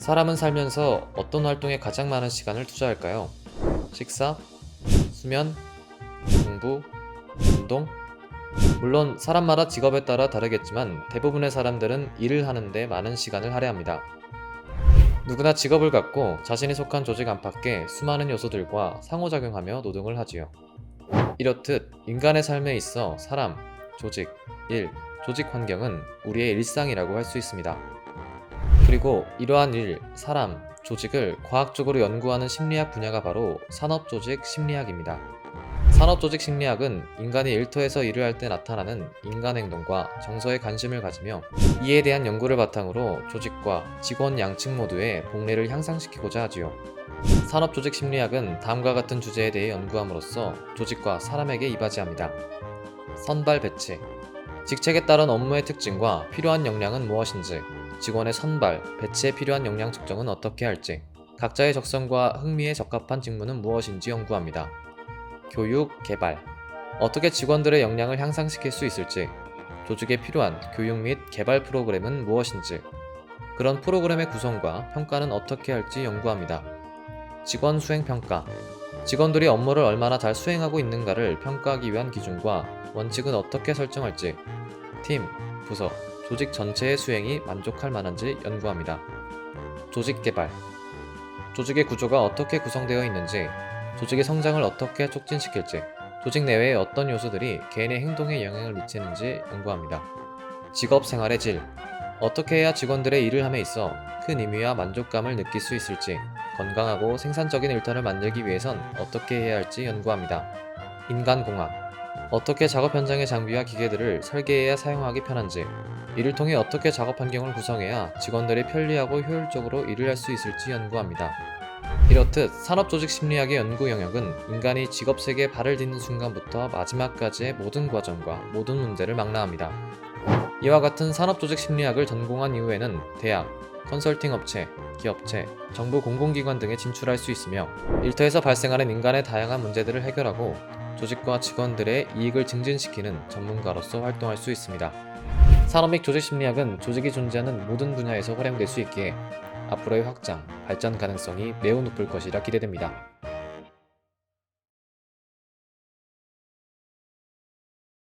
사람은 살면서 어떤 활동에 가장 많은 시간을 투자할까요? 식사, 수면, 공부, 운동? 물론 사람마다 직업에 따라 다르겠지만 대부분의 사람들은 일을 하는데 많은 시간을 할애합니다. 누구나 직업을 갖고 자신이 속한 조직 안팎의 수많은 요소들과 상호작용하며 노동을 하지요. 이렇듯 인간의 삶에 있어 사람, 조직, 일, 조직 환경은 우리의 일상이라고 할 수 있습니다. 그리고 이러한 일, 사람, 조직을 과학적으로 연구하는 심리학 분야가 바로 산업조직 심리학입니다. 산업조직 심리학은 인간이 일터에서 일을 할 때 나타나는 인간 행동과 정서에 관심을 가지며 이에 대한 연구를 바탕으로 조직과 직원 양측 모두의 복리를 향상시키고자 하지요. 산업조직 심리학은 다음과 같은 주제에 대해 연구함으로써 조직과 사람에게 이바지합니다. 선발 배치 직책에 따른 업무의 특징과 필요한 역량은 무엇인지 직원의 선발, 배치에 필요한 역량 측정은 어떻게 할지 각자의 적성과 흥미에 적합한 직무는 무엇인지 연구합니다. 교육, 개발 어떻게 직원들의 역량을 향상시킬 수 있을지 조직에 필요한 교육 및 개발 프로그램은 무엇인지 그런 프로그램의 구성과 평가는 어떻게 할지 연구합니다. 직원 수행 평가 직원들이 업무를 얼마나 잘 수행하고 있는가를 평가하기 위한 기준과 원칙은 어떻게 설정할지 팀, 부서, 조직 전체의 수행이 만족할 만한지 연구합니다. 조직 개발 조직의 구조가 어떻게 구성되어 있는지 조직의 성장을 어떻게 촉진시킬지 조직 내외의 어떤 요소들이 개인의 행동에 영향을 미치는지 연구합니다. 직업 생활의 질 어떻게 해야 직원들의 일을 함에 있어 큰 의미와 만족감을 느낄 수 있을지 건강하고 생산적인 일터를 만들기 위해선 어떻게 해야 할지 연구합니다. 인간공학 어떻게 작업 현장의 장비와 기계들을 설계해야 사용하기 편한지 이를 통해 어떻게 작업 환경을 구성해야 직원들이 편리하고 효율적으로 일을 할 수 있을지 연구합니다. 이렇듯 산업조직 심리학의 연구 영역은 인간이 직업 세계에 발을 딛는 순간부터 마지막까지의 모든 과정과 모든 문제를 망라합니다. 이와 같은 산업조직 심리학을 전공한 이후에는 대학, 컨설팅 업체, 기업체, 정부 공공기관 등에 진출할 수 있으며 일터에서 발생하는 인간의 다양한 문제들을 해결하고 조직과 직원들의 이익을 증진시키는 전문가로서 활동할 수 있습니다. 산업 및 조직 심리학은 조직이 존재하는 모든 분야에서 활용될 수 있기에 앞으로의 확장, 발전 가능성이 매우 높을 것이라 기대됩니다.